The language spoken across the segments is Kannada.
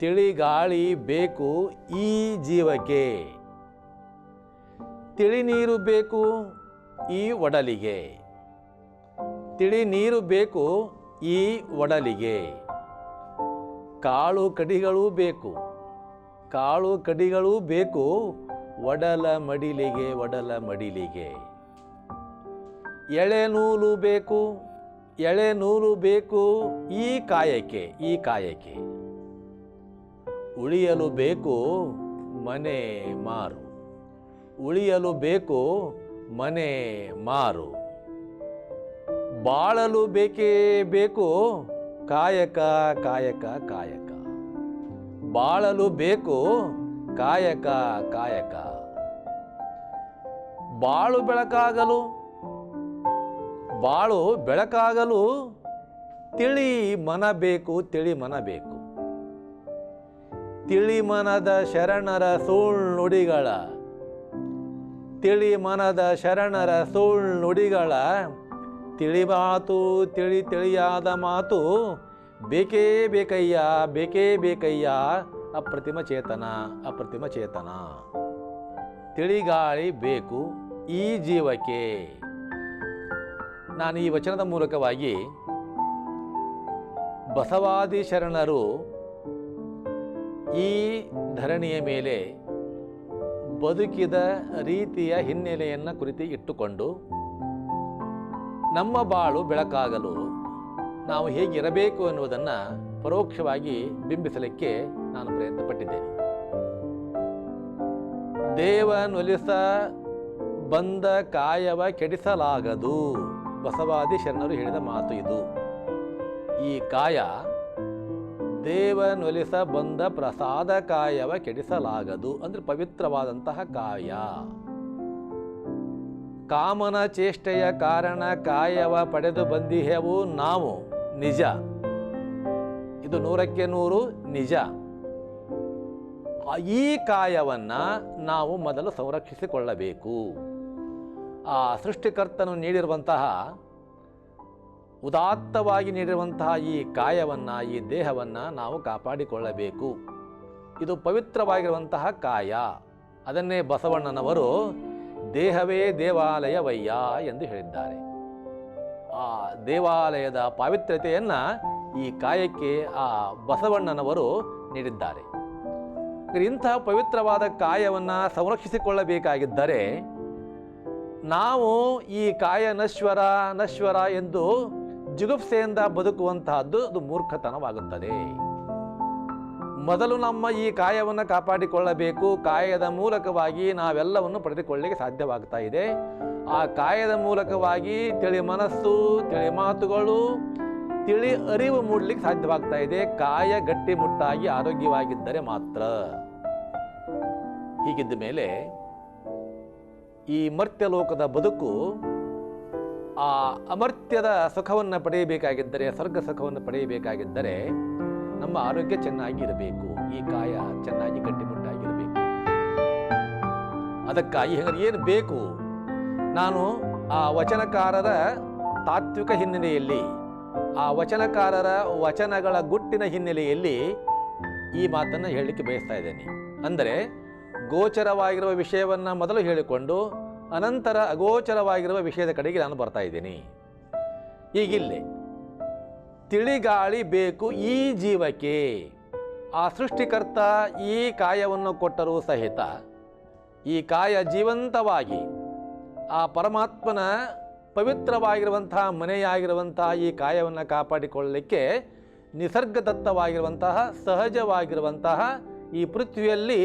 ತಿಳಿ ಗಾಳಿ ಬೇಕು ಈ ಜೀವಕ್ಕೆ. ತಿಳಿ ನೀರು ಬೇಕು ಈ ಒಡಲಿಗೆ. ತಿಳಿ ನೀರು ಬೇಕು ಈ ಒಡಲಿಗೆ. ಕಾಳು ಕಡಿಗಳೂ ಬೇಕು. ಕಾಳು ಕಡಿಗಳೂ ಬೇಕು ಒಡಲ ಮಡಿಲಿಗೆ ಒಡಲ ಮಡಿಲಿಗೆ. ಎಳೆ ನೂಲು ಬೇಕು, ಎಳೆ ನೂಲು ಬೇಕು ಈ ಕಾಯಕ್ಕೆ ಈ ಕಾಯಕ್ಕೆ. ಉಳಿಯಲು ಬೇಕು ಮನೆ ಮಾರು. ಉಳಿಯಲು ಬೇಕು ಮನೆ ಮಾರು. ಬಾಳಲು ಬೇಕೇ ಬೇಕು ಕಾಯಕ ಕಾಯಕ ಕಾಯಕ. ಬಾಳಲು ಬೇಕು ಕಾಯಕ ಕಾಯಕ. ಬಾಳು ಬೆಳಕಾಗಲು ಬಾಳು ಬೆಳಕಾಗಲು ತಿಳಿ ಮನ ಬೇಕು, ತಿಳಿ ಮನ ಬೇಕು. ತಿಳಿ ಮನದ ಶರಣರ ಸುಳ್ಳುಡಿಗಳ ತಿಳಿ ಮನದ ಶರಣರ ಸುಳ್ಳುಡಿಗಳ ತಿಳಿ ಮಾತು ತಿಳಿ ತಿಳಿಯಾದ ಮಾತು. ಬೇಕೇ ಬೇಕಯ್ಯ ಬೇಕೇ ಬೇಕಯ್ಯ. ಅಪ್ರತಿಮ ಚೇತನ ಅಪ್ರತಿಮ ಚೇತನ. ತಿಳಿಗಾಳಿ ಬೇಕು ಈ ಜೀವಕ್ಕೆ. ನಾನು ಈ ವಚನದ ಮೂಲಕವಾಗಿ ಬಸವಾದಿ ಶರಣರು ಈ ಧರಣಿಯ ಮೇಲೆ ಬದುಕಿದ ರೀತಿಯ ಹಿನ್ನೆಲೆಯನ್ನು ಕುರಿತು ಇಟ್ಟುಕೊಂಡು ನಮ್ಮ ಬಾಳು ಬೆಳಕಾಗಲು ನಾವು ಹೇಗಿರಬೇಕು ಎನ್ನುವುದನ್ನು ಪರೋಕ್ಷವಾಗಿ ಬಿಂಬಿಸಲಿಕ್ಕೆ ನಾನು ಪ್ರಯತ್ನಪಟ್ಟಿದ್ದೇನೆ. ದೇವನೊಲಿಸ ಬಂದ ಕಾಯವ ಕೆಡಿಸಲಾಗದು. ಬಸವಾದಿ ಶರಣರು ಹೇಳಿದ ಮಾತು ಇದು. ಈ ಕಾಯ ದೇವನೊಲಿಸ ಬಂದ ಪ್ರಸಾದ ಕಾಯವ ಕೆಡಿಸಲಾಗದು ಅಂದ್ರೆ ಪವಿತ್ರವಾದಂತಹ ಕಾಯ. ಕಾಮನ ಚೇಷ್ಟೆಯ ಕಾರಣ ಕಾಯವ ಪಡೆದು ಬಂದಿಹೆವು ನಾವು ನಿಜ. ಇದು ನೂರಕ್ಕೆ ನೂರು ನಿಜ. ಈ ಕಾಯವನ್ನ ನಾವು ಮೊದಲು ಸಂರಕ್ಷಿಸಿಕೊಳ್ಳಬೇಕು. ಆ ಸೃಷ್ಟಿಕರ್ತನು ನೀಡಿರುವಂತಹ ಉದಾತ್ತವಾಗಿ ನೀಡಿರುವಂತಹ ಈ ಕಾಯವನ್ನು, ಈ ದೇಹವನ್ನು ನಾವು ಕಾಪಾಡಿಕೊಳ್ಳಬೇಕು. ಇದು ಪವಿತ್ರವಾಗಿರುವಂತಹ ಕಾಯ. ಅದನ್ನೇ ಬಸವಣ್ಣನವರು ದೇಹವೇ ದೇವಾಲಯವಯ್ಯ ಎಂದು ಹೇಳಿದ್ದಾರೆ. ಆ ದೇವಾಲಯದ ಪಾವಿತ್ರ್ಯತೆಯನ್ನು ಈ ಕಾಯಕ್ಕೆ ಆ ಬಸವಣ್ಣನವರು ನೀಡಿದ್ದಾರೆ. ಇಂತಹ ಪವಿತ್ರವಾದ ಕಾಯವನ್ನು ಸಂರಕ್ಷಿಸಿಕೊಳ್ಳಬೇಕಾಗಿದ್ದರೆ ನಾವು ಈ ಕಾಯ ನಶ್ವರ ನಶ್ವರ ಎಂದು ಜುಗುಪ್ಸೆಯಿಂದ ಬದುಕುವಂತಹದ್ದು ಅದು ಮೂರ್ಖತನವಾಗುತ್ತದೆ. ಮೊದಲು ನಮ್ಮ ಈ ಕಾಯವನ್ನು ಕಾಪಾಡಿಕೊಳ್ಳಬೇಕು. ಕಾಯದ ಮೂಲಕವಾಗಿ ನಾವೆಲ್ಲವನ್ನು ಪಡೆದುಕೊಳ್ಳಲಿಕ್ಕೆ ಸಾಧ್ಯವಾಗ್ತಾ ಇದೆ. ಆ ಕಾಯದ ಮೂಲಕವಾಗಿ ತಿಳಿ ಮನಸ್ಸು, ತಿಳಿ ಮಾತುಗಳು, ತಿಳಿ ಅರಿವು ಮೂಡಲಿಕ್ಕೆ ಸಾಧ್ಯವಾಗ್ತಾ ಇದೆ. ಕಾಯ ಗಟ್ಟಿಮುಟ್ಟಾಗಿ ಆರೋಗ್ಯವಾಗಿದ್ದರೆ ಮಾತ್ರ. ಹೀಗಿದ್ದ ಮೇಲೆ ಈ ಮರ್ತ್ಯ ಲೋಕದ ಬದುಕು ಆ ಅಮರ್ತ್ಯದ ಸುಖವನ್ನು ಪಡೆಯಬೇಕಾಗಿದ್ದರೆ, ಸ್ವರ್ಗ ಸುಖವನ್ನು ಪಡೆಯಬೇಕಾಗಿದ್ದರೆ ನಮ್ಮ ಆರೋಗ್ಯ ಚೆನ್ನಾಗಿರಬೇಕು, ಈ ಕಾಯ ಚೆನ್ನಾಗಿ ಗಟ್ಟಿಮುಟ್ಟಾಗಿರಬೇಕು ಅದಕ್ಕಾಗಿ ಹಂಗಾರೆ ಏನು ಬೇಕು? ನಾನು ಆ ವಚನಕಾರರ ತಾತ್ವಿಕ ಹಿನ್ನೆಲೆಯಲ್ಲಿ, ಆ ವಚನಕಾರರ ವಚನಗಳ ಗುಟ್ಟಿನ ಹಿನ್ನೆಲೆಯಲ್ಲಿ ಈ ಮಾತನ್ನು ಹೇಳಲಿಕ್ಕೆ ಬಯಸ್ತಾ ಇದ್ದೇನೆ. ಅಂದರೆ ಗೋಚರವಾಗಿರುವ ವಿಷಯವನ್ನು ಮೊದಲು ಹೇಳಿಕೊಂಡು ಅನಂತರ ಅಗೋಚರವಾಗಿರುವ ವಿಷಯದ ಕಡೆಗೆ ನಾನು ಬರ್ತಾ ಇದ್ದೀನಿ. ಈಗಿಲ್ಲಿ ತಿಳಿಗಾಳಿ ಬೇಕು ಈ ಜೀವಕ್ಕೆ. ಆ ಸೃಷ್ಟಿಕರ್ತ ಈ ಕಾಯವನ್ನು ಕೊಟ್ಟರೂ ಸಹಿತ ಈ ಕಾಯ ಜೀವಂತವಾಗಿ ಆ ಪರಮಾತ್ಮನ ಪವಿತ್ರವಾಗಿರುವಂತಹ ಮನೆಯಾಗಿರುವಂತಹ ಈ ಕಾಯವನ್ನು ಕಾಪಾಡಿಕೊಳ್ಳಲಿಕ್ಕೆ ನಿಸರ್ಗದತ್ತವಾಗಿರುವಂತಹ, ಸಹಜವಾಗಿರುವಂತಹ ಈ ಪೃಥ್ವಿಯಲ್ಲಿ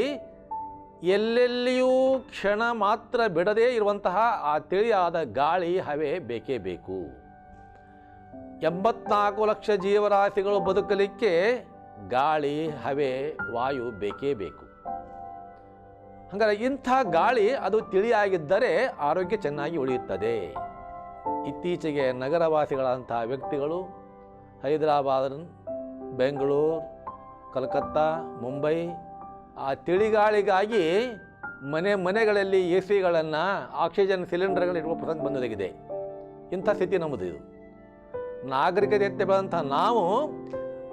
ಎಲ್ಲೆಲ್ಲಿಯೂ ಕ್ಷಣ ಮಾತ್ರ ಬಿಡದೇ ಇರುವಂತಹ ಆ ತಿಳಿಯಾದ ಗಾಳಿ, ಹವೆ ಬೇಕೇ ಬೇಕು. ಎಂಬತ್ನಾಲ್ಕು ಲಕ್ಷ ಜೀವರಾಶಿಗಳು ಬದುಕಲಿಕ್ಕೆ ಗಾಳಿ, ಹವೆ, ವಾಯು ಬೇಕೇ ಬೇಕು. ಹಂಗಾರೆ ಇಂಥ ಗಾಳಿ ಅದು ತಿಳಿಯಾಗಿದ್ದರೆ ಆರೋಗ್ಯ ಚೆನ್ನಾಗಿ ಉಳಿಯುತ್ತದೆ. ಇತ್ತೀಚೆಗೆ ನಗರವಾಸಿಗಳಂತಹ ವ್ಯಕ್ತಿಗಳು ಹೈದರಾಬಾದ್, ಬೆಂಗಳೂರು, ಕಲ್ಕತ್ತಾ, ಮುಂಬೈ ಆ ತಿಳಿಗಾಳಿಗಾಗಿ ಮನೆ ಮನೆಗಳಲ್ಲಿ ಎ ಸಿಗಳನ್ನು ಆಕ್ಸಿಜನ್ ಸಿಲಿಂಡರ್ಗಳು ಇಡುವ ಪ್ರಸಂಗ ಬಂದೊದಗಿದೆ. ಇಂಥ ಸ್ಥಿತಿ ನಮ್ಮದು ಇದು. ನಾಗರಿಕತೆ ಬಂದಂಥ ನಾವು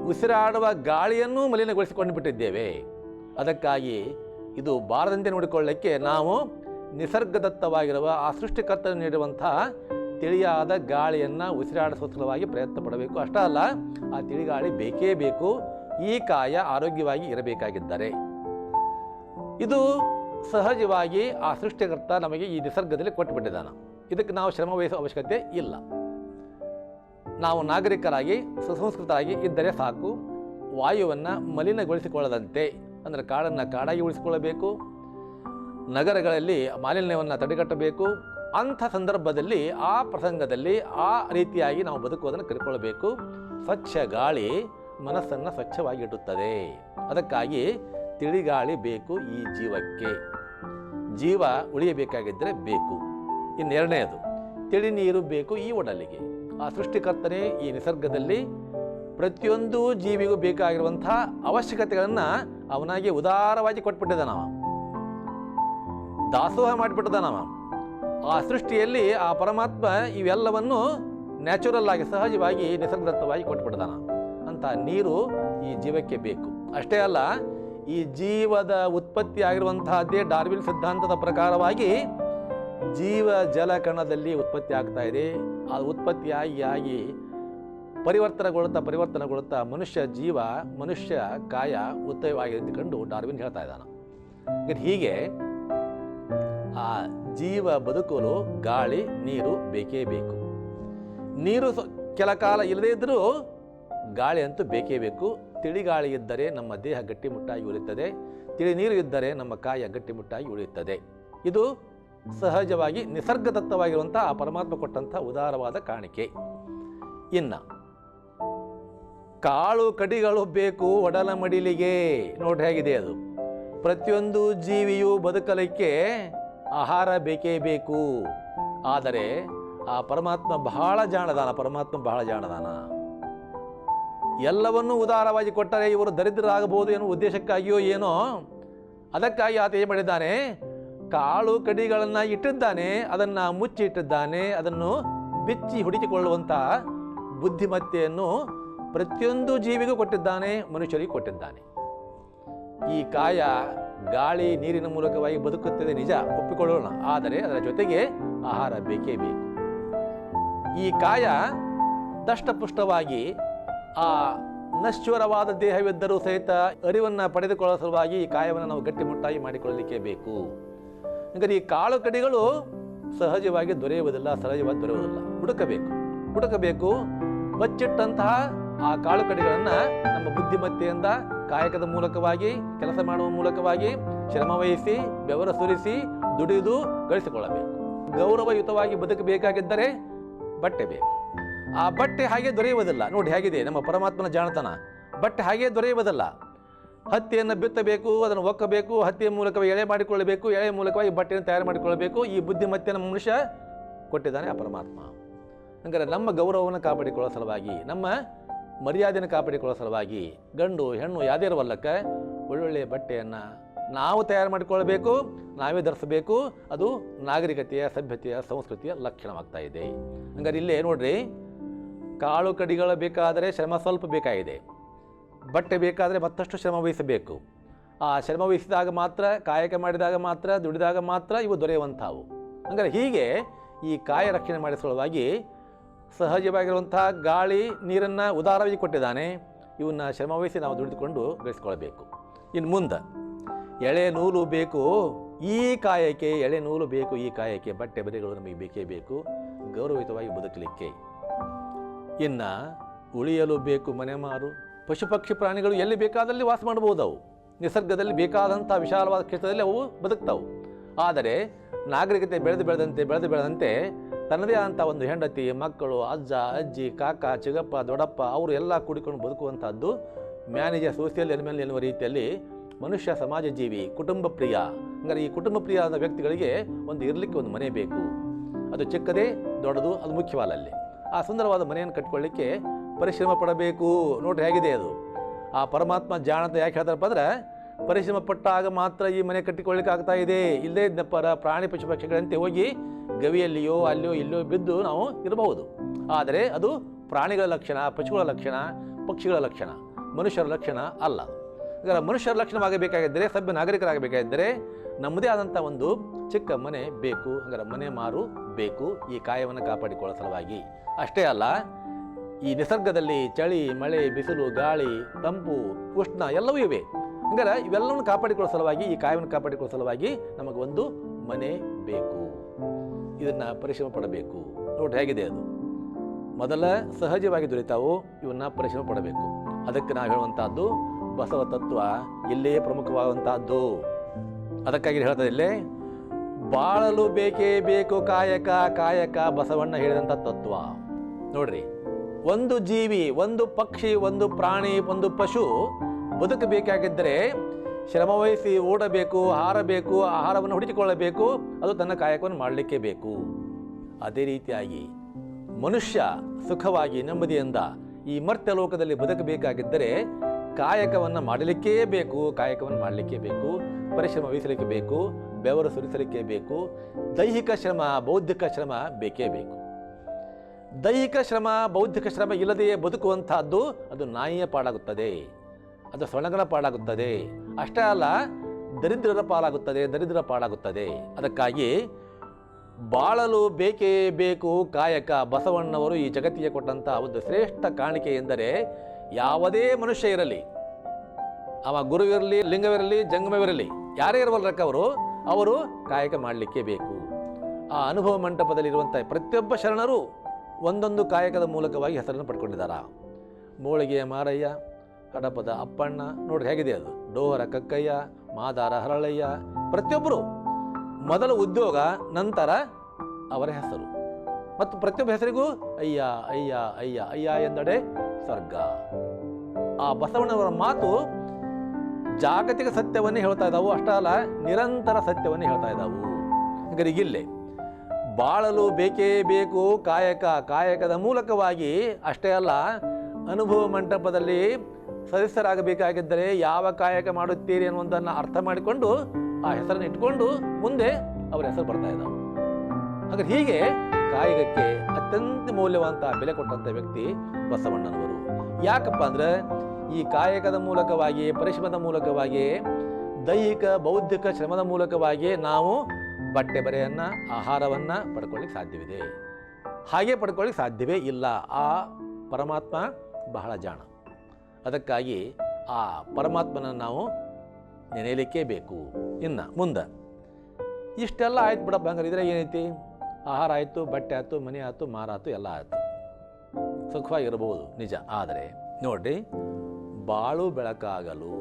ಉಸಿರಾಡುವ ಗಾಳಿಯನ್ನು ಮಲಿನಗೊಳಿಸಿಕೊಂಡು ಬಿಟ್ಟಿದ್ದೇವೆ. ಅದಕ್ಕಾಗಿ ಇದು ಬಾರದಂತೆ ನೋಡಿಕೊಳ್ಳಕ್ಕೆ ನಾವು ನಿಸರ್ಗದತ್ತವಾಗಿರುವ ಆ ಸೃಷ್ಟಿಕರ್ತ ನೀಡುವಂಥ ತಿಳಿಯಾದ ಗಾಳಿಯನ್ನು ಉಸಿರಾಡಿಸೋಸ್ಕರವಾಗಿ ಪ್ರಯತ್ನ ಪಡಬೇಕು. ಅಷ್ಟೇ ಅಲ್ಲ ಆ ತಿಳಿಗಾಳಿ ಬೇಕೇ ಬೇಕು. ಈ ಕಾಯ ಆರೋಗ್ಯವಾಗಿ ಇರಬೇಕಾಗಿದ್ದರೆ. ಇದು ಸಹಜವಾಗಿ ಆ ಸೃಷ್ಟಿಕರ್ತ ನಮಗೆ ಈ ನಿಸರ್ಗದಲ್ಲಿ ಕೊಟ್ಟುಬಿಟ್ಟಿದ್ದಾನೆ. ಇದಕ್ಕೆ ನಾವು ಶ್ರಮ ವಹಿಸುವ ಅವಶ್ಯಕತೆ ಇಲ್ಲ. ನಾವು ನಾಗರಿಕರಾಗಿ, ಸುಸಂಸ್ಕೃತರಾಗಿ ಇದ್ದರೆ ಸಾಕು. ವಾಯುವನ್ನು ಮಲಿನಗೊಳಿಸಿಕೊಳ್ಳದಂತೆ, ಅಂದರೆ ಕಾಡನ್ನು ಕಾಡಾಗಿ ಉಳಿಸಿಕೊಳ್ಳಬೇಕು. ನಗರಗಳಲ್ಲಿ ಮಾಲಿನ್ಯವನ್ನು ತಡೆಗಟ್ಟಬೇಕು. ಅಂಥ ಸಂದರ್ಭದಲ್ಲಿ, ಆ ಪ್ರಸಂಗದಲ್ಲಿ ಆ ರೀತಿಯಾಗಿ ನಾವು ಬದುಕುವುದನ್ನು ಕರ್ಕೊಳ್ಬೇಕು ಸ್ವಚ್ಛ ಗಾಳಿ ಮನಸ್ಸನ್ನು ಸ್ವಚ್ಛವಾಗಿಡುತ್ತದೆ. ಅದಕ್ಕಾಗಿ ತಿಳಿಗಾಳಿ ಬೇಕು ಈ ಜೀವಕ್ಕೆ. ಜೀವ ಉಳಿಯಬೇಕಾಗಿದ್ದರೆ ಬೇಕು. ಇನ್ನೆರಡನೆಯದು ತಿಳಿ ನೀರು ಬೇಕು ಈ ಒಡಲಿಗೆ. ಆ ಸೃಷ್ಟಿಕರ್ತನೇ ಈ ನಿಸರ್ಗದಲ್ಲಿ ಪ್ರತಿಯೊಂದು ಜೀವಿಗೂ ಬೇಕಾಗಿರುವಂತಹ ಅವಶ್ಯಕತೆಗಳನ್ನು ಅವನಾಗಿ ಉದಾರವಾಗಿ ಕೊಟ್ಬಿಟ್ಟಿದ್ದಾನವ. ದಾಸೋಹ ಮಾಡಿಬಿಟ್ಟಿದ್ದಾನವ. ಆ ಸೃಷ್ಟಿಯಲ್ಲಿ ಆ ಪರಮಾತ್ಮ ಇವೆಲ್ಲವನ್ನು ನ್ಯಾಚುರಲ್ ಆಗಿ ಸಹಜವಾಗಿ ನಿಸರ್ಗದತ್ತವಾಗಿ ಕೊಟ್ಬಿಟ್ಟಿದ್ದಾನ. ಅಂತ ನೀರು ಈ ಜೀವಕ್ಕೆ ಬೇಕು. ಅಷ್ಟೇ ಅಲ್ಲ ಈ ಜೀವದ ಉತ್ಪತ್ತಿ ಆಗಿರುವಂತಹದ್ದೇ ಡಾರ್ವಿನ್ ಸಿದ್ಧಾಂತದ ಪ್ರಕಾರವಾಗಿ ಜೀವ ಜಲಕಣದಲ್ಲಿ ಉತ್ಪತ್ತಿ ಆಗ್ತಾ ಇದೆ. ಆ ಉತ್ಪತ್ತಿಯಾಗಿ ಆಗಿ ಪರಿವರ್ತನೆಗೊಳ್ಳುತ್ತಾ ಪರಿವರ್ತನೆಗೊಳ್ಳುತ್ತಾ ಮನುಷ್ಯ ಜೀವ, ಮನುಷ್ಯ ಕಾಯ ಉತ್ತಮವಾಗಿ ಕಂಡು ಡಾರ್ವಿನ್ ಹೇಳ್ತಾ ಇದ್ದಾನೆ. ಹೀಗೆ ಆ ಜೀವ ಬದುಕಲು ಗಾಳಿ, ನೀರು ಬೇಕೇ ಬೇಕು. ನೀರು ಕೆಲ ಕಾಲ ಇಲ್ಲದೇ ಇದ್ದರೂ ಗಾಳಿ ಅಂತೂ ಬೇಕೇ ಬೇಕು. ತಿಳಿಗಾಳಿ ಇದ್ದರೆ ನಮ್ಮ ದೇಹ ಗಟ್ಟಿಮುಟ್ಟಾಗಿ ಉಳಿಯುತ್ತದೆ. ತಿಳಿ ನೀರು ಇದ್ದರೆ ನಮ್ಮ ಕಾಯ ಗಟ್ಟಿಮುಟ್ಟಾಗಿ ಉಳಿಯುತ್ತದೆ. ಇದು ಸಹಜವಾಗಿ ನಿಸರ್ಗದತ್ತವಾಗಿರುವಂಥ ಆ ಪರಮಾತ್ಮ ಕೊಟ್ಟಂಥ ಉದಾರವಾದ ಕಾಣಿಕೆ. ಇನ್ನು, ಕಾಳು ಕಡಿಗಳು ಬೇಕು ಒಡಲ ಮಡಿಲಿಗೆ ನೋಡಿ ಹೇಗಿದೆ ಅದು. ಪ್ರತಿಯೊಂದು ಜೀವಿಯು ಬದುಕಲಿಕ್ಕೆ ಆಹಾರ ಬೇಕೇ ಬೇಕು. ಆದರೆ ಆ ಪರಮಾತ್ಮ ಬಹಳ ಜಾಣದಾನ, ಪರಮಾತ್ಮ ಬಹಳ ಜಾಣದಾನ. ಎಲ್ಲವನ್ನೂ ಉದಾರವಾಗಿ ಕೊಟ್ಟರೆ ಇವರು ದರಿದ್ರರಾಗಬಹುದು ಎನ್ನುವ ಉದ್ದೇಶಕ್ಕಾಗಿಯೋ ಏನೋ, ಅದಕ್ಕಾಗಿ ಆತ ಏನು ಮಾಡಿದ್ದಾನೆ? ಕಾಳು ಕಡಿಗಳನ್ನು ಇಟ್ಟಿದ್ದಾನೆ, ಅದನ್ನು ಮುಚ್ಚಿ ಇಟ್ಟಿದ್ದಾನೆ, ಅದನ್ನು ಬಿಚ್ಚಿ ಹುಡುಕಿಕೊಳ್ಳುವಂಥ ಬುದ್ಧಿಮತ್ತೆಯನ್ನು ಪ್ರತಿಯೊಂದು ಜೀವಿಗೂ ಕೊಟ್ಟಿದ್ದಾನೆ, ಮನುಷ್ಯರಿಗೂ ಕೊಟ್ಟಿದ್ದಾನೆ. ಈ ಕಾಯ ಗಾಳಿ ನೀರಿನ ಮೂಲಕವಾಗಿ ಬದುಕುತ್ತದೆ, ನಿಜ ಒಪ್ಪಿಕೊಳ್ಳೋಣ. ಆದರೆ ಅದರ ಜೊತೆಗೆ ಆಹಾರ ಬೇಕೇ ಬೇಕು. ಈ ಕಾಯ ದಷ್ಟಪುಷ್ಟವಾಗಿ ಆ ನಶ್ವರವಾದ ದೇಹವಿದ್ದರೂ ಸಹಿತ ಅರಿವನ್ನು ಪಡೆದುಕೊಳ್ಳುವ ಸಲುವಾಗಿ ಈ ಕಾಯವನ್ನು ನಾವು ಗಟ್ಟಿಮುಟ್ಟಾಗಿ ಮಾಡಿಕೊಳ್ಳಲಿಕ್ಕೆ ಬೇಕು. ಹಾಗಾದ್ರೆ ಈ ಕಾಳು ಕಡಿಗಳು ಸಹಜವಾಗಿ ದೊರೆಯುವುದಿಲ್ಲ ಸಹಜವಾಗಿ ದೊರೆಯುವುದಿಲ್ಲ. ಹುಡುಕಬೇಕು. ಹುಡುಕಬೇಕು, ಬಚ್ಚಿಟ್ಟಂತಹ ಆ ಕಾಳು ಕಡಿಗಳನ್ನು ನಮ್ಮ ಬುದ್ಧಿಮತ್ತೆಯಿಂದ ಕಾಯಕದ ಮೂಲಕವಾಗಿ, ಕೆಲಸ ಮಾಡುವ ಮೂಲಕವಾಗಿ ಶ್ರಮವಹಿಸಿ ಬೆವರ ಸುರಿಸಿ, ದುಡಿದು ಗಳಿಸಿಕೊಳ್ಳಬೇಕು. ಗೌರವಯುತವಾಗಿ ಬದುಕಬೇಕಾಗಿದ್ದರೆ ಬಟ್ಟೆ ಬೇಕು ಆ ಬಟ್ಟೆ ಹಾಗೆ ದೊರೆಯುವುದಿಲ್ಲ. ನೋಡಿ ಹೇಗಿದೆ ನಮ್ಮ ಪರಮಾತ್ಮನ ಜಾಣತನ. ಬಟ್ಟೆ ಹಾಗೆ ದೊರೆಯುವುದಿಲ್ಲ. ಹತ್ತಿಯನ್ನು ಬಿತ್ತಬೇಕು, ಅದನ್ನು ಒಕ್ಕಬೇಕು, ಹತ್ತಿಯ ಮೂಲಕವಾಗಿ ಎಳೆ ಮಾಡಿಕೊಳ್ಳಬೇಕು, ಎಳೆ ಮೂಲಕವಾಗಿ ಬಟ್ಟೆಯನ್ನು ತಯಾರು ಮಾಡಿಕೊಳ್ಳಬೇಕು. ಈ ಬುದ್ಧಿಮತ್ತೆಯನ್ನು ಮನುಷ್ಯ ಕೊಟ್ಟಿದ್ದಾನೆ ಆ ಪರಮಾತ್ಮ. ಹಂಗಾರೆ ನಮ್ಮ ಗೌರವವನ್ನು ಕಾಪಾಡಿಕೊಳ್ಳೋ ಸಲುವಾಗಿ, ನಮ್ಮ ಮರ್ಯಾದೆಯನ್ನು ಕಾಪಾಡಿಕೊಳ್ಳೋ ಸಲುವಾಗಿ ಗಂಡು, ಹೆಣ್ಣು ಯಾವುದೇ ಇರುವಲ್ಲಕ್ಕ ಒಳ್ಳೊಳ್ಳೆಯ ಬಟ್ಟೆಯನ್ನು ನಾವು ತಯಾರು ಮಾಡಿಕೊಳ್ಳಬೇಕು, ನಾವೇ ಧರಿಸಬೇಕು. ಅದು ನಾಗರಿಕತೆಯ, ಸಭ್ಯತೆಯ, ಸಂಸ್ಕೃತಿಯ ಲಕ್ಷಣವಾಗ್ತಾ ಇದೆ. ಹಂಗಾರೆ ಇಲ್ಲೇ ನೋಡ್ರಿ ಕಾಳು ಕಡಿಗಳು ಬೇಕಾದರೆ ಶ್ರಮ ಸ್ವಲ್ಪ ಬೇಕಾಗಿದೆ. ಬಟ್ಟೆ ಬೇಕಾದರೆ ಮತ್ತಷ್ಟು ಶ್ರಮ ವಹಿಸಬೇಕು. ಆ ಶ್ರಮ ವಹಿಸಿದಾಗ ಮಾತ್ರ, ಕಾಯಕ ಮಾಡಿದಾಗ ಮಾತ್ರ, ದುಡಿದಾಗ ಮಾತ್ರ ಇವು ದೊರೆಯುವಂಥವು. ಹಂಗಾರೆ ಹೀಗೆ ಈ ಕಾಯ ರಕ್ಷಣೆ ಮಾಡಿದ ಸಲುವಾಗಿ ಸಹಜವಾಗಿರುವಂತಹ ಗಾಳಿ, ನೀರನ್ನು ಉದಾರವಾಗಿ ಕೊಟ್ಟಿದ್ದಾನೆ. ಇವನ್ನ ಶ್ರಮವಹಿಸಿ ನಾವು ದುಡಿದುಕೊಂಡು ಬೆಳೆಸ್ಕೊಳ್ಬೇಕು ಇನ್ನು ಮುಂದೆ, ಎಳೆ ನೂಲು ಬೇಕು, ಈ ಕಾಯಕ್ಕೆ, ಎಳೆ ನೂಲು ಬೇಕು, ಈ ಕಾಯಕ್ಕೆ ಬಟ್ಟೆ ಬರೆಗಳು ನಮಗೆ ಬೇಕೇ ಬೇಕು. ಗೌರವಯುತವಾಗಿ ಬದುಕಲಿಕ್ಕೆ. ಇನ್ನು ಉಳಿಯಲು ಬೇಕು ಮನೆ ಮಾರು. ಪಶು ಪಕ್ಷಿ ಪ್ರಾಣಿಗಳು ಎಲ್ಲಿ ಬೇಕಾದಲ್ಲಿ ವಾಸ ಮಾಡಬಹುದು ಅವು ನಿಸರ್ಗದಲ್ಲಿ ಬೇಕಾದಂಥ ವಿಶಾಲವಾದ ಕ್ಷೇತ್ರದಲ್ಲಿ ಅವು ಬದುಕ್ತಾವು. ಆದರೆ ನಾಗರಿಕತೆ ಬೆಳೆದು ಬೆಳೆದಂತೆ ಬೆಳೆದು ಬೆಳೆದಂತೆ ತನ್ನದೇ ಆದಂಥ ಒಂದು ಹೆಂಡತಿ, ಮಕ್ಕಳು, ಅಜ್ಜ, ಅಜ್ಜಿ, ಕಾಕ, ಚಿಗಪ್ಪ, ದೊಡ್ಡಪ್ಪ ಅವರು ಎಲ್ಲ ಕೂಡಿಕೊಂಡು ಬದುಕುವಂಥದ್ದು ಮ್ಯಾನೇಜರ್ ಸೋಷಿಯಲ್ ಎನ್ಮೇಲೆ ಎನ್ನುವ ರೀತಿಯಲ್ಲಿ ಮನುಷ್ಯ ಸಮಾಜ ಜೀವಿ ಕುಟುಂಬ ಪ್ರಿಯ. ಹಂಗಾರೆ ಈ ಕುಟುಂಬ ಪ್ರಿಯವಾದ ವ್ಯಕ್ತಿಗಳಿಗೆ ಒಂದು ಇರಲಿಕ್ಕೆ ಒಂದು ಮನೆ ಬೇಕು. ಅದು ಚಿಕ್ಕದೇ, ದೊಡ್ಡದು, ಅದು ಮುಖ್ಯವಲ್ಲ ಅಲ್ಲಿ ಆ ಸುಂದರವಾದ ಮನೆಯನ್ನು ಕಟ್ಕೊಳ್ಳಿಕ್ಕೆ ಪರಿಶ್ರಮ ಪಡಬೇಕು. ನೋಡ್ರಿ ಹೇಗಿದೆ ಅದು. ಆ ಪರಮಾತ್ಮ ಜಾಣತೆ ಯಾಕೆ ಹೇಳ್ತಾರಪ್ಪ ಅಂದರೆ, ಪರಿಶ್ರಮ ಪಟ್ಟಾಗ ಮಾತ್ರ ಈ ಮನೆ ಕಟ್ಟಿಕೊಳ್ಳಿಕ್ಕೆ ಆಗ್ತಾ ಇದೆ. ಇಲ್ಲದೇ ಇದ್ದಪ್ಪರ ಪರ ಪ್ರಾಣಿ ಪಶು ಪಕ್ಷಿಗಳಂತೆ ಹೋಗಿ ಗವಿಯಲ್ಲಿಯೋ, ಅಲ್ಲಿಯೋ, ಇಲ್ಲಿಯೋ ಬಿದ್ದು ನಾವು ಇರಬಹುದು. ಆದರೆ ಅದು ಪ್ರಾಣಿಗಳ ಲಕ್ಷಣ, ಪಶುಗಳ ಲಕ್ಷಣ, ಪಕ್ಷಿಗಳ ಲಕ್ಷಣ, ಮನುಷ್ಯರ ಲಕ್ಷಣ ಅಲ್ಲ. ಹಾಗಾದ್ರೆ ಮನುಷ್ಯರ ಲಕ್ಷಣವಾಗಬೇಕಾಗಿದ್ದರೆ, ಸಭ್ಯ ನಾಗರಿಕರಾಗಬೇಕಾಗಿದ್ದರೆ ನಮ್ಮದೇ ಆದಂಥ ಒಂದು ಚಿಕ್ಕ ಮನೆ ಬೇಕು, ಹಂಗಾರೆ ಮನೆ ಮಾರು ಬೇಕು, ಈ ಕಾಯವನ್ನು ಕಾಪಾಡಿಕೊಳ್ಳೋ ಸಲುವಾಗಿ. ಅಷ್ಟೇ ಅಲ್ಲ, ಈ ನಿಸರ್ಗದಲ್ಲಿ ಚಳಿ, ಮಳೆ, ಬಿಸಿಲು, ಗಾಳಿ, ತಂಪು, ಉಷ್ಣ ಎಲ್ಲವೂ ಇವೆ. ಹಂಗಾರೆ ಇವೆಲ್ಲವನ್ನು ಕಾಪಾಡಿಕೊಳ್ಳೋ ಸಲುವಾಗಿ, ಈ ಕಾಯವನ್ನು ಕಾಪಾಡಿಕೊಳ್ಳೋ ಸಲುವಾಗಿ ನಮಗೆ ಒಂದು ಮನೆ ಬೇಕು. ಇದನ್ನು ಪರಿಶ್ರಮ ಪಡಬೇಕು. ನೋಡಿ ಹೇಗಿದೆ ಅದು. ಮೊದಲ ಸಹಜವಾಗಿ ದೊರೀತಾವು ಇವನ್ನ ಪರಿಶ್ರಮ ಪಡಬೇಕು. ಅದಕ್ಕೆ ನಾವು ಹೇಳುವಂತಹದ್ದು, ಬಸವ ತತ್ವ ಇಲ್ಲೇ ಪ್ರಮುಖವಾದಂತಹದ್ದು. ಅದಕ್ಕಾಗಿ ಹೇಳ್ತಾ ಇಲ್ಲಿ ಬಾಳಲು ಬೇಕೇ ಬೇಕು ಕಾಯಕ ಕಾಯಕ ಬಸವಣ್ಣ ಹೇಳಿದಂಥ ತತ್ವ. ನೋಡ್ರಿ, ಒಂದು ಜೀವಿ, ಒಂದು ಪಕ್ಷಿ, ಒಂದು ಪ್ರಾಣಿ, ಒಂದು ಪಶು ಬದುಕಬೇಕಾಗಿದ್ದರೆ ಶ್ರಮವಹಿಸಿ ಓಡಬೇಕು, ಹಾರಬೇಕು, ಆಹಾರವನ್ನು ಹುಡುಕಿಕೊಳ್ಳಬೇಕು, ಅದು ತನ್ನ ಕಾಯಕವನ್ನು ಮಾಡಲಿಕ್ಕೆ ಬೇಕು. ಅದೇ ರೀತಿಯಾಗಿ ಮನುಷ್ಯ ಸುಖವಾಗಿ ನೆಮ್ಮದಿಯಿಂದ ಈ ಮರ್ತ್ಯ ಲೋಕದಲ್ಲಿ ಬದುಕಬೇಕಾಗಿದ್ದರೆ ಕಾಯಕವನ್ನು ಮಾಡಲಿಕ್ಕೇ ಬೇಕು, ಕಾಯಕವನ್ನು ಮಾಡಲಿಕ್ಕೆ ಬೇಕು. ಪರಿಶ್ರಮ ವಹಿಸಲಿಕ್ಕೆ ಬೇಕು ಬೆವರು ಸುರಿಸಲಿಕ್ಕೆ ಬೇಕು ದೈಹಿಕ ಶ್ರಮ, ಬೌದ್ಧಿಕ ಶ್ರಮ ಬೇಕೇ ಬೇಕು. ದೈಹಿಕ ಶ್ರಮ, ಬೌದ್ಧಿಕ ಶ್ರಮ ಇಲ್ಲದೆಯೇ ಬದುಕುವಂತಹದ್ದು ಅದು ನಾಯಿಯ ಪಾಡಾಗುತ್ತದೆ. ಅದು ಸೊಣಗನ ಪಾಡಾಗುತ್ತದೆ. ಅಷ್ಟೇ ಅಲ್ಲ, ದರಿದ್ರರ ಪಾಲಾಗುತ್ತದೆ, ದರಿದ್ರ ಪಾಡಾಗುತ್ತದೆ. ಅದಕ್ಕಾಗಿ ಬಾಳಲು ಬೇಕೇ ಬೇಕು ಕಾಯಕ ಬಸವಣ್ಣವರು ಈ ಜಗತ್ತಿಗೆ ಕೊಟ್ಟಂಥ ಒಂದು ಶ್ರೇಷ್ಠ ಕಾಣಿಕೆ ಎಂದರೆ ಯಾವುದೇ ಮನುಷ್ಯ ಇರಲಿ, ಅವ ಗುರುವಿರಲಿ, ಲಿಂಗವಿರಲಿ, ಜಂಗಮವಿರಲಿ ಯಾರೇ ಇರುವಲ್ರಕ್ಕವರು ಅವರು ಕಾಯಕ ಮಾಡಲಿಕ್ಕೆ ಬೇಕು. ಆ ಅನುಭವ ಮಂಟಪದಲ್ಲಿರುವಂಥ ಪ್ರತಿಯೊಬ್ಬ ಶರಣರು ಒಂದೊಂದು ಕಾಯಕದ ಮೂಲಕವಾಗಿ ಹೆಸರನ್ನು ಪಡ್ಕೊಂಡಿದ್ದಾರ ಮೋಳಿಗೆಯ ಮಾರಯ್ಯ ಹಡಪದ ಅಪ್ಪಣ್ಣ, ನೋಡ್ರಿ ಹೇಗಿದೆ ಅದು. ಡೋಹರ ಕಕ್ಕಯ್ಯ, ಮಾದಾರ ಹರಳಯ್ಯ, ಪ್ರತಿಯೊಬ್ಬರು ಮೊದಲ ಉದ್ಯೋಗ, ನಂತರ ಅವರ ಹೆಸರು. ಮತ್ತು ಪ್ರತಿಯೊಬ್ಬ ಹೆಸರಿಗೂ ಅಯ್ಯ ಅಯ್ಯ ಅಯ್ಯ ಅಯ್ಯ ಎಂದಡೆ ಸ್ವರ್ಗ. ಆ ಬಸವಣ್ಣವರ ಮಾತು ಜಾಗತಿಕ ಸತ್ಯವನ್ನೇ ಹೇಳ್ತಾ ಇದ್ದಾವು. ಅಷ್ಟೇ ಅಲ್ಲ, ನಿರಂತರ ಸತ್ಯವನ್ನೇ ಹೇಳ್ತಾ ಇದ್ದಾವು. ಹಾಗಾದ್ರೆ ಇಲ್ಲಿ ಬಾಳಲು ಬೇಕೇ ಬೇಕು ಕಾಯಕ. ಕಾಯಕದ ಮೂಲಕವಾಗಿ ಅಷ್ಟೇ ಅಲ್ಲ, ಅನುಭವ ಮಂಟಪದಲ್ಲಿ ಸದಸ್ಯರಾಗಬೇಕಾಗಿದ್ದರೆ ಯಾವ ಕಾಯಕ ಮಾಡುತ್ತೀರಿ ಅನ್ನುವಂಥನ್ನು ಅರ್ಥ ಮಾಡಿಕೊಂಡು ಆ ಹೆಸರನ್ನು ಇಟ್ಕೊಂಡು ಮುಂದೆ ಅವರ ಹೆಸರು ಬರ್ತಾ ಇದ್ದಾವೆ. ಹಾಗಾದ್ರೆ ಹೀಗೆ ಕಾಯಕಕ್ಕೆ ಅತ್ಯಂತ ಮೌಲ್ಯವಂತ ಬೆಲೆ ಕೊಟ್ಟಂಥ ವ್ಯಕ್ತಿ ಬಸವಣ್ಣನವರು. ಯಾಕಪ್ಪ ಅಂದ್ರೆ ಈ ಕಾಯಕದ ಮೂಲಕವಾಗಿ ಪರಿಶ್ರಮದ ಮೂಲಕವಾಗಿ ದೈಹಿಕ, ಬೌದ್ಧಿಕ ಶ್ರಮದ ಮೂಲಕವಾಗಿ ನಾವು ಬಟ್ಟೆ ಬರೆಯನ್ನು, ಆಹಾರವನ್ನು ಪಡ್ಕೊಳ್ಳಿಕ್ಕೆ ಸಾಧ್ಯವಿದೆ. ಹಾಗೆ ಪಡ್ಕೊಳ್ಳಿಕ್ಕೆ ಸಾಧ್ಯವೇ ಇಲ್ಲ. ಆ ಪರಮಾತ್ಮ ಬಹಳ ಜಾಣ. ಅದಕ್ಕಾಗಿ ಆ ಪರಮಾತ್ಮನ ನಾವು ನೆನೆಯಲಿಕ್ಕೆ ಬೇಕು. ಇನ್ನು ಮುಂದೆ. ಇಷ್ಟೆಲ್ಲ ಆಯ್ತು ಬಿಡಪ್ಪ, ಹಂಗಾರೆ ಇದ್ರೆ ಏನೈತಿ? ಆಹಾರ ಆಯಿತು, ಬಟ್ಟೆ ಆಯ್ತು, ಮನೆ ಆಯ್ತು ಮಾರ ಆಯ್ತು ಎಲ್ಲ ಆಯ್ತು. ಸುಖವಾಗಿರಬಹುದು ನಿಜ. ಆದರೆ, ನೋಡ್ರಿ ಬಾಳು ಬೆಳಕಾಗಲು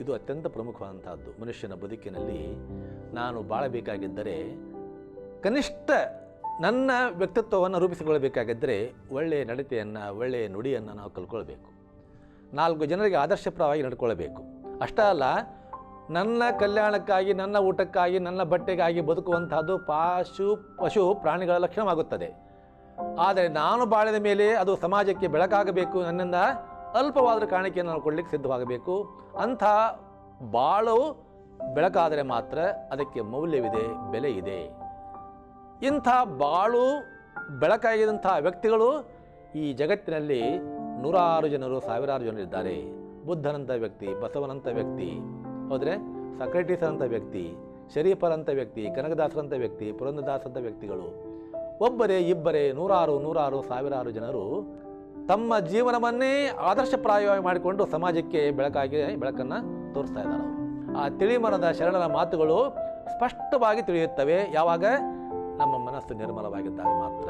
ಇದು ಅತ್ಯಂತ ಪ್ರಮುಖವಾದಂಥದ್ದು. ಮನುಷ್ಯನ ಬದುಕಿನಲ್ಲಿ ನಾನು ಬಾಳಬೇಕಾಗಿದ್ದರೆ, ಕನಿಷ್ಠ ನನ್ನ ವ್ಯಕ್ತಿತ್ವವನ್ನು ರೂಪಿಸಿಕೊಳ್ಳಬೇಕಾಗಿದ್ದರೆ ಒಳ್ಳೆಯ ನಡತೆಯನ್ನು, ಒಳ್ಳೆಯ ನುಡಿಯನ್ನು ನಾವು ಕಲ್ಕೊಳ್ಬೇಕು ನಾಲ್ಕು ಜನರಿಗೆ ಆದರ್ಶಪ್ರವಾಗಿ ನಡ್ಕೊಳ್ಬೇಕು. ಅಷ್ಟೇ ಅಲ್ಲ, ನನ್ನ ಕಲ್ಯಾಣಕ್ಕಾಗಿ, ನನ್ನ ಊಟಕ್ಕಾಗಿ, ನನ್ನ ಬಟ್ಟೆಗಾಗಿ ಬದುಕುವಂತಹದ್ದು ಪಾಶು, ಪಶು ಪ್ರಾಣಿಗಳ ಲಕ್ಷಣವಾಗುತ್ತದೆ. ಆದರೆ ನಾನು ಬಾಳಿದ ಮೇಲೆ ಅದು ಸಮಾಜಕ್ಕೆ ಬೆಳಕಾಗಬೇಕು ನನ್ನಿಂದ ಅಲ್ಪವಾದ ಕಾಣಿಕೆಯನ್ನು ನಾವು ಕೊಡಲಿಕ್ಕೆ ಸಿದ್ಧವಾಗಬೇಕು. ಅಂಥ ಬಾಳು ಬೆಳಕಾದರೆ ಮಾತ್ರ ಅದಕ್ಕೆ ಮೌಲ್ಯವಿದೆ, ಬೆಲೆ ಇದೆ. ಇಂಥ ಬಾಳು ಬೆಳಕಾಗಿದಂಥ ವ್ಯಕ್ತಿಗಳು ಈ ಜಗತ್ತಿನಲ್ಲಿ ನೂರಾರು ಜನರು, ಸಾವಿರಾರು ಜನರಿದ್ದಾರೆ ಬುದ್ಧನಂಥ ವ್ಯಕ್ತಿ ಬಸವನಂಥ ವ್ಯಕ್ತಿ, ಹೋದರೆ? ಸಕ್ರೆಟೀಸ್ ಅಂತ ವ್ಯಕ್ತಿ ಶರೀಫರಂಥ ವ್ಯಕ್ತಿ ಕನಕದಾಸರಂಥ ವ್ಯಕ್ತಿ ಪುರಂದದಾಸರಂಥ ವ್ಯಕ್ತಿಗಳು. ಒಬ್ಬರೇ ಇಬ್ಬರೇ ನೂರಾರು ನೂರಾರು, ಸಾವಿರಾರು ಜನರು ತಮ್ಮ ಜೀವನವನ್ನೇ ಆದರ್ಶಪ್ರಾಯವಾಗಿ ಮಾಡಿಕೊಂಡು ಸಮಾಜಕ್ಕೆ ಬೆಳಕಾಗಿ ಬೆಳಕನ್ನು ತೋರಿಸ್ತಾ ಇದ್ದಾರೆ ಅವರು ಆ ತಿಳಿಮರದ ಶರಣರ ಮಾತುಗಳು ಸ್ಪಷ್ಟವಾಗಿ ತಿಳಿಯುತ್ತವೆ. ಯಾವಾಗ? ನಮ್ಮ ಮನಸ್ಸು ನಿರ್ಮಲವಾಗಿದ್ದಾಗ ಮಾತ್ರ.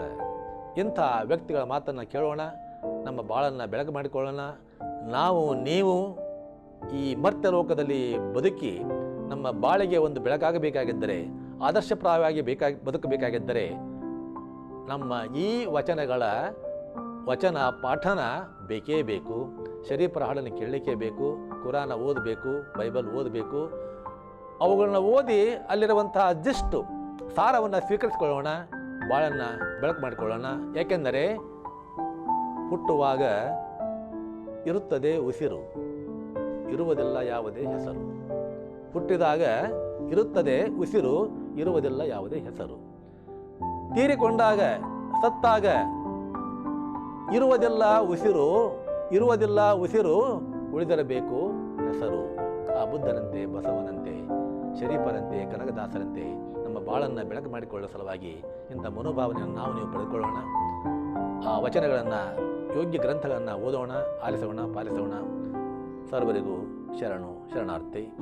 ಇಂಥ ವ್ಯಕ್ತಿಗಳ ಮಾತನ್ನು ಕೇಳೋಣ. ನಮ್ಮ ಬಾಳನ್ನು ಬೆಳಕು ಮಾಡಿಕೊಳ್ಳೋಣ. ನಾವು, ನೀವು ಈ ಮರ್ತ್ಯ ಲೋಕದಲ್ಲಿ ಬದುಕಿ ನಮ್ಮ ಬಾಳಿಗೆ ಒಂದು ಬೆಳಕಾಗಬೇಕಾಗಿದ್ದರೆ, ಆದರ್ಶಪ್ರಾಯವಾಗಿ ಬೇಕಾಗಿ ಬದುಕಬೇಕಾಗಿದ್ದರೆ, ನಮ್ಮ ಈ ವಚನಗಳ ವಚನ, ಪಾಠನ ಬೇಕೇ ಬೇಕು. ಶರೀಫರ ಹಾಡನ್ನು ಕೇಳಲಿಕ್ಕೆ ಬೇಕು, ಕುರಾನ ಓದಬೇಕು, ಬೈಬಲ್ ಓದಬೇಕು. ಅವುಗಳನ್ನ ಓದಿ ಅಲ್ಲಿರುವಂತಹ ಜಸ್ಟ್ ಸಾರವನ್ನು ಸ್ವೀಕರಿಸಿಕೊಳ್ಳೋಣ, ಬಾಳನ್ನು ಬೆಳಕು ಮಾಡಿಕೊಳ್ಳೋಣ. ಏಕೆಂದರೆ ಹುಟ್ಟುವಾಗ ಇರುತ್ತದೆ ಉಸಿರು, ಇರುವುದಿಲ್ಲ ಯಾವುದೇ ಹೆಸರು. ಹುಟ್ಟಿದಾಗ ಇರುತ್ತದೆ ಉಸಿರು, ಇರುವುದಿಲ್ಲ ಯಾವುದೇ ಹೆಸರು. ತೀರಿಕೊಂಡಾಗ, ಸತ್ತಾಗ ಇರುವುದಿಲ್ಲ ಉಸಿರು ಇರುವುದಿಲ್ಲ ಉಸಿರು ಉಳಿದಿರಬೇಕು. ಹೆಸರು, ಆ ಬುದ್ಧನಂತೆ, ಬಸವನಂತೆ ಶರೀಫರಂತೆ ಕನಕದಾಸರಂತೆ ನಮ್ಮ ಬಾಳನ್ನು ಬೆಳಕು ಮಾಡಿಕೊಳ್ಳುವ ಸಲುವಾಗಿ ಇಂಥ ಮನೋಭಾವನೆಯನ್ನು ನಾವು ನೀವು ಪಡೆದುಕೊಳ್ಳೋಣ. ಆ ವಚನಗಳನ್ನು, ಯೋಗ್ಯ ಗ್ರಂಥಗಳನ್ನು ಓದೋಣ, ಆಲಿಸೋಣ, ಪಾಲಿಸೋಣ. ಸರ್ವರಿಗೂ ಶರಣು, ಶರಣಾರ್ಥಿ.